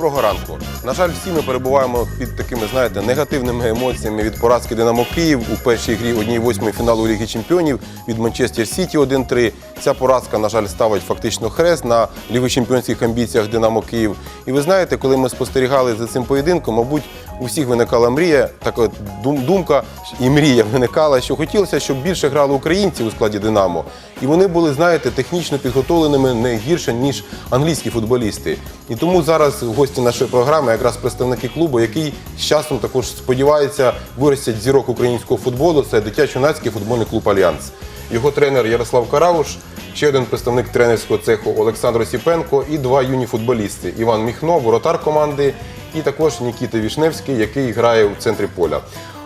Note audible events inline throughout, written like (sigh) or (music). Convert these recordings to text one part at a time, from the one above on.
Доброго ранку. На жаль, всі ми перебуваємо під такими, знаєте, негативними емоціями від поразки Динамо Київ у першій грі 1-8 фіналу Ліги Чемпіонів від Манчестер Сіті 1-3. Ця поразка, на жаль, ставить фактично хрест на лівочемпіонських амбіціях Динамо Київ. І ви знаєте, коли ми спостерігали за цим поєдинком, мабуть, у всіх виникала мрія, така думка і мрія виникала, що хотілося, щоб більше грали українців у складі Динамо. І вони були, знаєте, технічно підготовленими не гірше, ніж англійські футболісти. І тому зараз гості нашої програми, якраз представники клубу, який з часом також сподівається виростять зірок українського футболу. Це дитячо-юнацький футбольний клуб Альянс. Його тренер Ярослав Карауш, ще один представник тренерського цеху Олександр Осіпенко і два юні футболісти Іван Міхно, воротар команди, і також Нікіта Вішневський, який грає у центрі поля.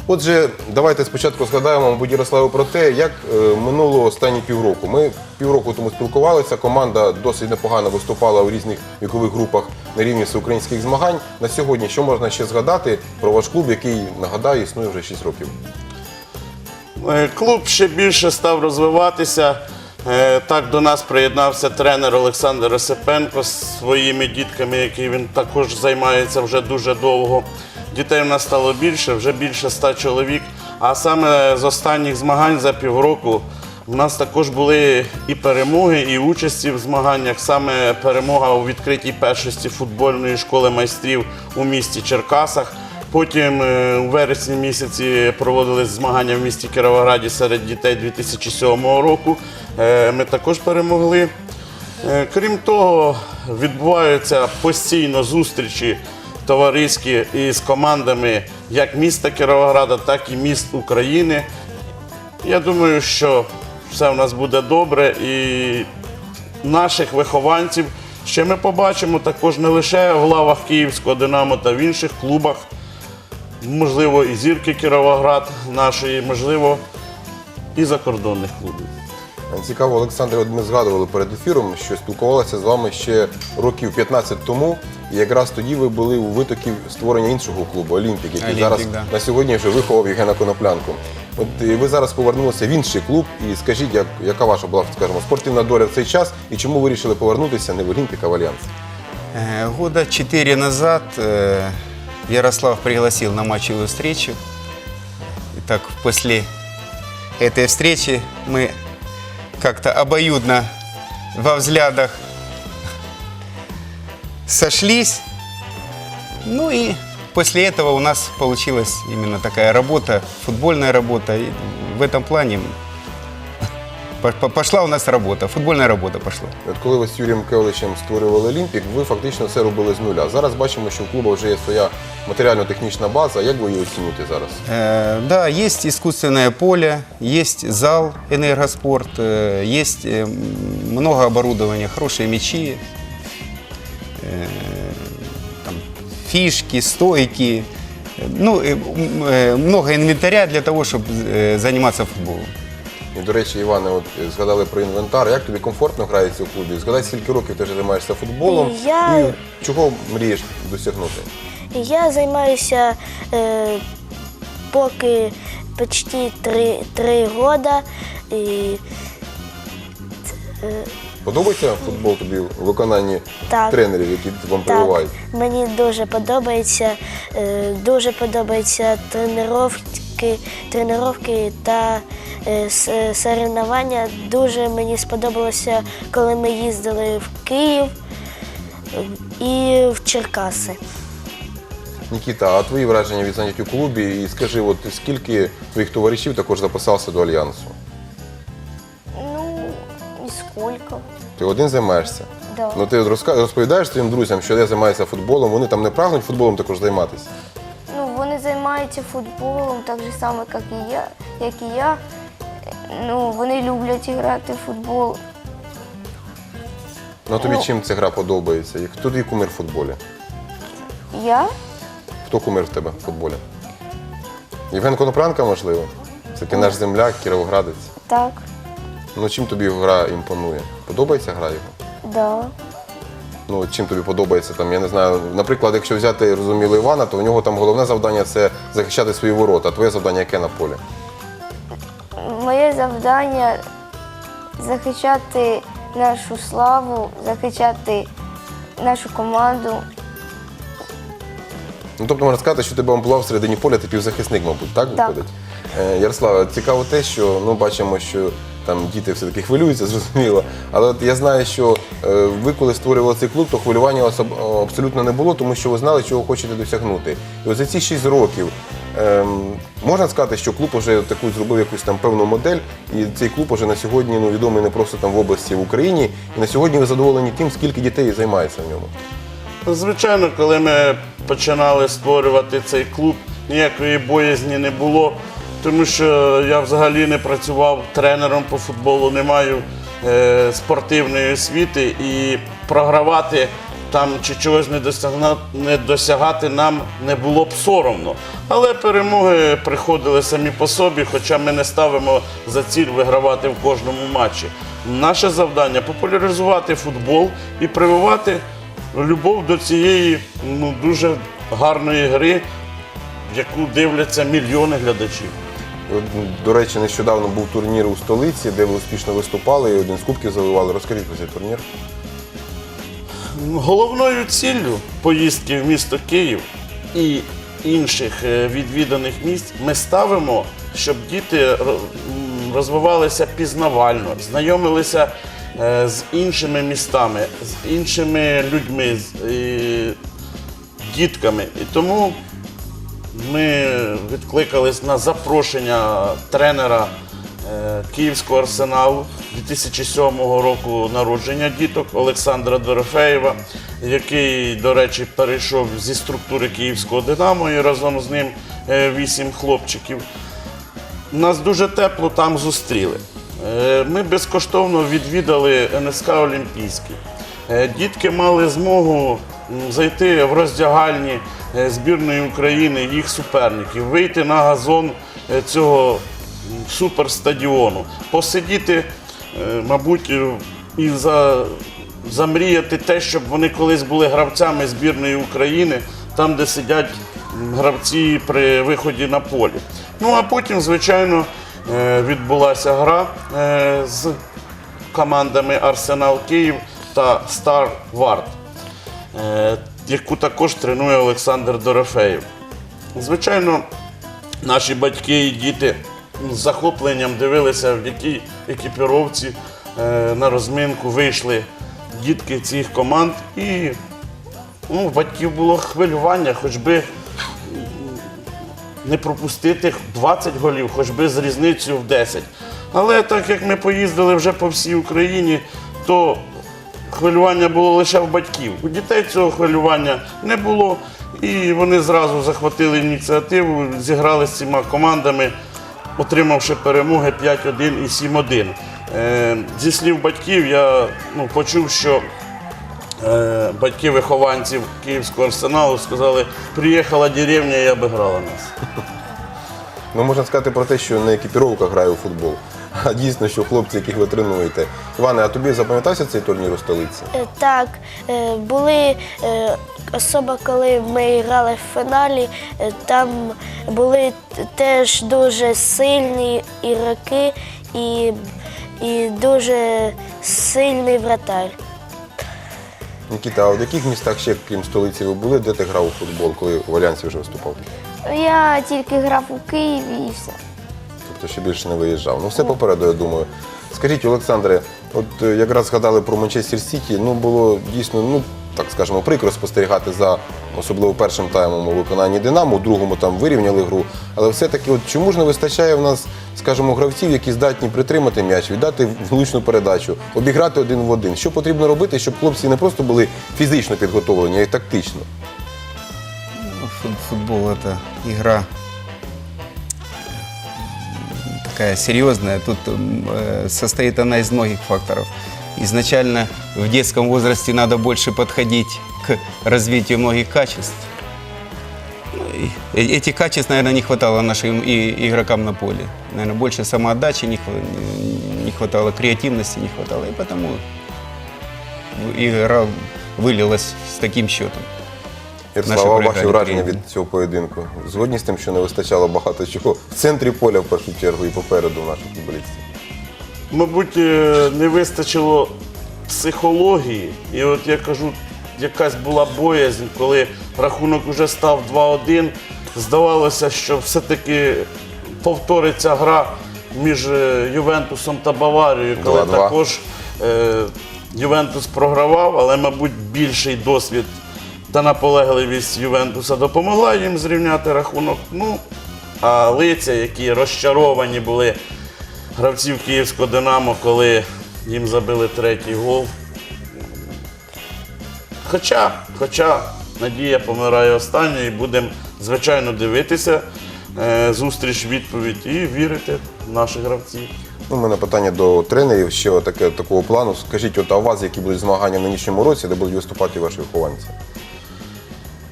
Отже, давайте спочатку згадаємо, мабуть, Ярославу про те, як е, минуло останні півроку. Ми півроку тому спілкувалися. Команда досить непогано виступала у різних вікових групах на рівні всеукраїнських змагань. На сьогодні що можна ще згадати про ваш клуб, який нагадаю існує вже 6 років. Е, Клуб ще більше став розвиватися. Е, Так до нас приєднався тренер Олександр Осипенко з своїми дітками, які він також займається вже дуже довго. Дітей в нас стало більше, вже більше ста чоловік. А саме з останніх змагань за півроку в нас також були і перемоги, і участі в змаганнях. Саме перемога у відкритій першості футбольної школи майстрів у місті Черкасах. Потім е, у вересні місяці проводились змагання в місті Кіровограді серед дітей 2007 року. Е, Ми також перемогли. Е, Крім того, відбуваються постійно зустрічі товариські із командами як міста Кіровограда, так і міст України. Я думаю, що все в нас буде добре і наших вихованців ще ми побачимо також не лише в лавах Київського Динамо та в інших клубах, можливо, і зірки Кіровоград нашої, можливо, і закордонних клубів. Цікаво, Олександр, от ми згадували перед ефіром, що спілкувалися з вами ще років 15 тому. І якраз тоді ви були у витокі створення іншого клубу Олімпік, який «Олімпік», зараз да. на сьогодні вже виховав Євгена Коноплянку. От е, ви зараз повернулися в інший клуб, і скажіть, як, яка ваша була, скажімо, спортивна доля в цей час, і чому ви вирішили повернутися не в Олімпік, а в Альянс? Э, Года четыре назад э, Ярослав пригласил на матчевую встречу. Итак, после этой встречи мы как-то обоюдно во взглядах сошлись. Ну и после этого у нас получилась именно такая работа, футбольная работа. И в этом плане по- по- пошла у нас работа, футбольная работа пошла. От коли ви з Юрієм Кевличем створювали Олімпік, ви фактично все робили з нуля. Зараз бачимо, що в клубу вже є своя матеріально-технічна база. Як ви її оцінюєте зараз? Э, Да, есть искусственное поле, есть зал энергоспорт, э, есть э, много оборудования, хорошие мячи, э, там, фишки, стойки, э, ну, э, м, э, много инвентаря для того, чтобы заниматься футболом. І, до речі, Іване, от е, згадали про інвентар. Як тобі комфортно грається у клубі? Згадай, скільки років ти вже займаєшся футболом Я- і чого мрієш досягнути? Я займаюся е, поки почти три, три года. І, Подобається футбол тобі у виконанні Так. тренерів, які вам так, прививають? мені дуже подобається, е, дуже подобаються тренування, тренування та е, с- соревнування. Дуже мені сподобалося, коли ми їздили в Київ е, і в Черкаси. Нікіта, а твої враження від занять у клубі? І скажи, от скільки твоїх товаришів також записався до альянсу? Ну, скільки? Ти один займаєшся? Да. Ну ти розповідаєш своїм друзям, що я займаюся футболом, вони там не прагнуть футболом також займатися. Ну, вони займаються футболом так же само, як і я, як і я. Ну, вони люблять грати в футбол. Ну а тобі Ну. чим ця гра подобається? Хто твій кумир в футболі? Я? Хто кумир в тебе в футболі? Євген Конопранка, можливо? Це ти наш земляк, кіровоградець. Так, Ну чим тобі гра імпонує? Подобається гра його? да. Ну, чим тобі подобається там, я не знаю. Наприклад, якщо взяти розуміло Івана, то у нього там головне завдання це захищати свої ворота. А твоє завдання яке на полі? Моє завдання захищати нашу славу, захищати нашу команду Ну, тобто можна сказати, що тебе амплуа всередині поля, ти півзахисник, мабуть, так Так. виходить? Е, Ярослава, цікаво те, що ну, бачимо, що там діти все-таки хвилюються, (laughs) зрозуміло. Але от я знаю, що е, ви, коли створювали цей клуб, то хвилювання особ- абсолютно не було, тому що ви знали, чого хочете досягнути. І от за ці 6 років ем, можна сказати, що клуб вже таку зробив якусь там певну модель, і цей клуб уже на сьогодні ну, відомий не просто там в області, в Україні. І на сьогодні ви задоволені тим, скільки дітей займається в ньому. Звичайно, коли ми починали створювати цей клуб, ніякої боязні не було, тому що я взагалі не працював тренером по футболу, не маю е, спортивної освіти і програвати там чи чогось не, досягна, не досягати нам не було б соромно. Але перемоги приходили самі по собі, хоча ми не ставимо за ціль вигравати в кожному матчі. Наше завдання популяризувати футбол і прививати любов до цієї ну, дуже гарної гри, яку дивляться мільйони глядачів. До речі, нещодавно був турнір у столиці, де ви успішно виступали і один з кубків завоювали. Розкажіть про цей турнір. Головною ціллю поїздки в місто Київ і інших е, відвіданих місць ми ставимо, щоб діти розвивалися пізнавально, знайомилися е, з іншими містами, з іншими людьми, з е, дітками. І тому ми відкликались на запрошення тренера е, Київського арсеналу 2007 року народження діток Олександра Дорофеєва, який, до речі, перейшов зі структури Київського Динамо і разом з ним е, вісім хлопчиків. Нас дуже тепло там зустріли. Е, Ми безкоштовно відвідали НСК Олімпійський. Е, Дітки мали змогу зайти в роздягальні е, збірної України, їх суперників, вийти на газон цього суперстадіону, посидіти, мабуть, і за, замріяти те, щоб вони колись були гравцями збірної України, там, де сидять гравці при виході на полі. Ну а потім, звичайно, відбулася гра е, з командами Арсенал Київ та Стар Варт, е, яку також тренує Олександр Дорофеєв. Звичайно, наші батьки і діти з захопленням дивилися, в якій екіпіровці е, на розминку вийшли дітки цих команд. І ну, батьків було хвилювання, хоч би не пропустити 20 голів, хоч би з різницею в 10. Але так як ми поїздили вже по всій Україні, то хвилювання було лише в батьків. У дітей цього хвилювання не було. І вони зразу захватили ініціативу, зіграли з цими командами, отримавши перемоги 5-1 і 7-1. Е, зі слів батьків я ну, почув, що батьки вихованців Київського арсеналу сказали, приїхала деревня і обіграла нас. Ну, можна сказати про те, що не екіпіровка грає у футбол, а дійсно, що хлопці, яких ви тренуєте. Іване, а тобі запам'ятався цей турнір у столиці? Е, Так, е, були е, особа, коли ми грали в фіналі, е, там були т- теж дуже сильні ігроки і, і дуже сильний вратар. Нікіта, а в яких містах ще, крім столиці, ви були, де ти грав у футбол, коли в Альянсі вже виступав? Я тільки грав у Києві і все. Тобто ще більше не виїжджав. Ну, все попереду, я думаю. Скажіть, Олександре, от е, якраз згадали про Манчестер Сіті, ну було дійсно, ну так скажемо, прикро спостерігати за особливо першим таймом у виконанні Динамо, у другому там вирівняли гру. Але все-таки, от чому ж не вистачає в нас, скажімо, гравців, які здатні притримати м'яч, віддати влучну передачу, обіграти один в один? Що потрібно робити, щоб хлопці не просто були фізично підготовлені, а й тактично? Ну, Футбол это игра такая серьезная. Тут э, состоит она из многих факторов Изначально в детском возрасте надо больше подходить к развитию многих качеств. Ну, и э- Этих качеств, наверное, не хватало нашим и- игрокам на поле. Наверное, больше самоотдачи не хва- не хватало, креативности не хватало. И потому игра вылилась с таким счетом. Ярослава, Наші ваші програмі враження приємні. від цього поєдинку? Згодні з тим, що не вистачало багато чого в центрі поля в першу чергу і попереду наших футболістів. Мабуть, е, не вистачило психології. І от я кажу, якась була боязнь, коли рахунок вже став 2-1. Здавалося, що все-таки повториться гра між е, Ювентусом та Баварією, коли 2-2. також е, Ювентус програвав, але, мабуть, більший досвід та наполегливість Ювентуса допомогла їм зрівняти рахунок. Ну, а лиця, які розчаровані були гравців Київського Динамо, коли їм забили третій гол. Хоча, хоча надія помирає останньою, і будемо, звичайно, дивитися е, зустріч, відповідь і вірити в наших гравців. Ну, У мене питання до тренерів ще таке, такого плану. Скажіть, от, а у вас які будуть змагання в нинішньому році, де будуть виступати ваші вихованці?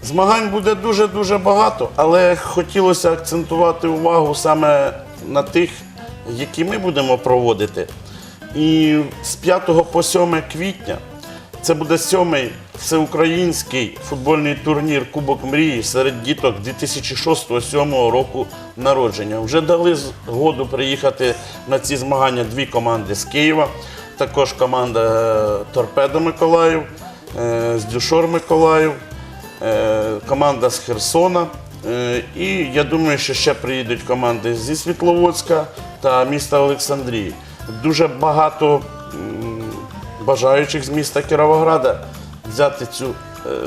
Змагань буде дуже-дуже багато, але хотілося акцентувати увагу саме на тих, які ми будемо проводити. І з 5 по 7 квітня це буде сьомий всеукраїнський футбольний турнір Кубок мрії серед діток 2006-2007 року народження. Вже дали згоду приїхати на ці змагання дві команди з Києва, також команда е, Торпедо Миколаїв, е, з Дюшор Миколаїв, е, команда з Херсона. І я думаю, що ще приїдуть команди зі Світловодська та міста Олександрії. Дуже багато бажаючих з міста Кіровограда взяти, цю, е,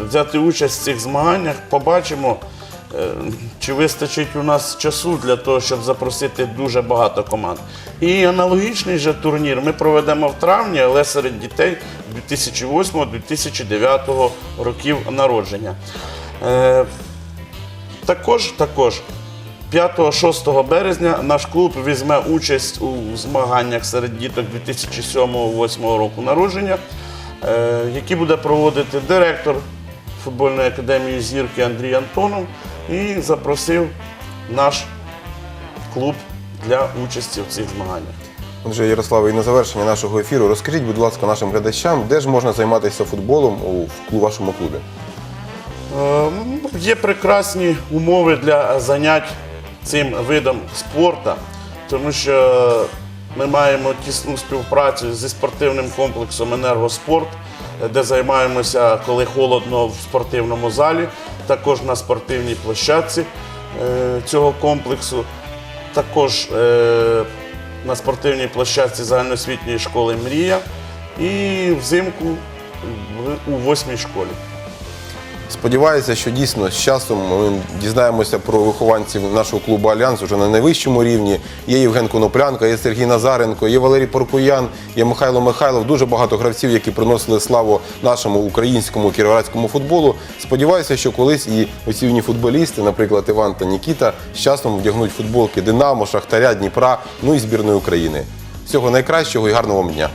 взяти участь в цих змаганнях. Побачимо, е, чи вистачить у нас часу для того, щоб запросити дуже багато команд. І аналогічний же турнір ми проведемо в травні, але серед дітей 2008-2009 років народження. Е, також, також 5-6 березня наш клуб візьме участь у змаганнях серед діток 2007-2008 року народження, е, які буде проводити директор футбольної академії зірки Андрій Антонов і запросив наш клуб для участі в цих змаганнях. Отже, Ярославе, і на завершення нашого ефіру розкажіть, будь ласка, нашим глядачам, де ж можна займатися футболом у вашому клубі? Е, ну, Є прекрасні умови для занять цим видом спорту, тому що ми маємо тісну співпрацю зі спортивним комплексом Енергоспорт, де займаємося, коли холодно в спортивному залі, також на спортивній площадці е, цього комплексу, також е, на спортивній площадці загальноосвітньої школи Мрія і взимку у восьмій школі. Сподіваюся, що дійсно з часом ми дізнаємося про вихованців нашого клубу Альянс вже на найвищому рівні. Є Євген Коноплянка, є Сергій Назаренко, є Валерій Поркуян, є Михайло Михайлов. Дуже багато гравців, які приносили славу нашому українському кіровоградському футболу. Сподіваюся, що колись і оці юні футболісти, наприклад, Іван та Нікіта, з часом вдягнуть футболки Динамо, Шахтаря, Дніпра, ну і збірної України. Всього найкращого і гарного вам дня.